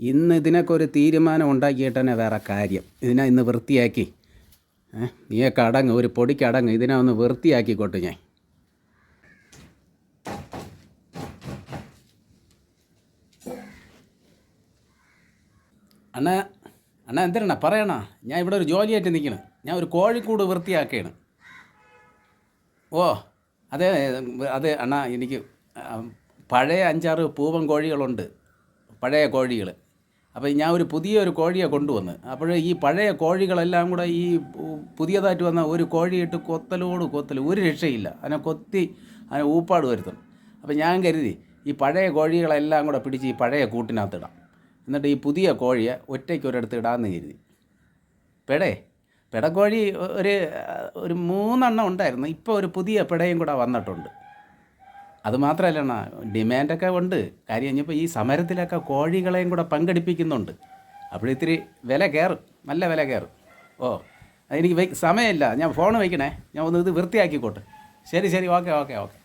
ഇന്ന് ഇതിനൊക്കെ ഒരു തീരുമാനം ഉണ്ടാക്കിയിട്ട് തന്നെ വേറെ കാര്യം. ഇതിനെ ഇന്ന് വൃത്തിയാക്കി. നീയൊക്കെ അടങ്ങ് ഒരു പൊടിക്ക് അടങ്ങ്. ഇതിനെ ഒന്ന് വൃത്തിയാക്കിക്കോട്ടെ ഞാൻ. അണ്ണ അണ്ണ എന്തിനാണ പറയണ. ഞാൻ ഇവിടെ ഒരു ജോലിയായിട്ട് നിൽക്കണം. ഞാൻ ഒരു കോഴിക്കൂട് വൃത്തിയാക്കുകയാണ് ഓ അതെ അതെ അണ്ണ എനിക്ക് പഴയ അഞ്ചാറ് പൂവൻ കോഴികളുണ്ട്. പഴയ കോഴികൾ അപ്പോൾ ഞാൻ ഒരു പുതിയ ഒരു കോഴിയെ കൊണ്ടുവന്ന് അപ്പോൾ ഈ പഴയ കോഴികളെല്ലാം കൂടെ ഈ പുതിയതായിട്ട് വന്ന ഒരു കോഴിയിട്ട് കൊത്തലോട് കൊത്തൽ ഒരു രക്ഷയില്ല. അതിനെ കൊത്തി അതിനെ ഊപ്പാട് വരുത്തും. അപ്പോൾ ഞാൻ കരുതി ഈ പഴയ കോഴികളെല്ലാം കൂടെ പിടിച്ച് ഈ പഴയ കൂട്ടിനകത്തിടാം എന്നിട്ട് ഈ പുതിയ കോഴിയെ ഒറ്റയ്ക്ക് ഒരിടത്ത് ഇടാമെന്ന് കരുതി. പെടേ പെടക്കോഴി ഒരു ഒരു മൂന്നെണ്ണം ഉണ്ടായിരുന്നു. ഇപ്പോൾ ഒരു പുതിയ പെടയും കൂടെ വന്നിട്ടുണ്ട്. അത് മാത്രമല്ല അണ്ണാ ഡിമാൻഡൊക്കെ ഉണ്ട്. കാര്യം കഴിഞ്ഞപ്പോൾ ഈ സമരത്തിലൊക്കെ കോഴികളെയും കൂടെ പങ്കെടുപ്പിക്കുന്നുണ്ട്. അപ്പോഴിത്തിരി വില കയറും നല്ല വില കയറും. ഓ എനിക്ക് സമയമില്ല. ഞാൻ ഫോൺ വയ്ക്കണേ. ഞാൻ ഒന്ന് ഇത് വൃത്തിയാക്കിക്കോട്ടെ. ശരി ശരി. Okay okay okay.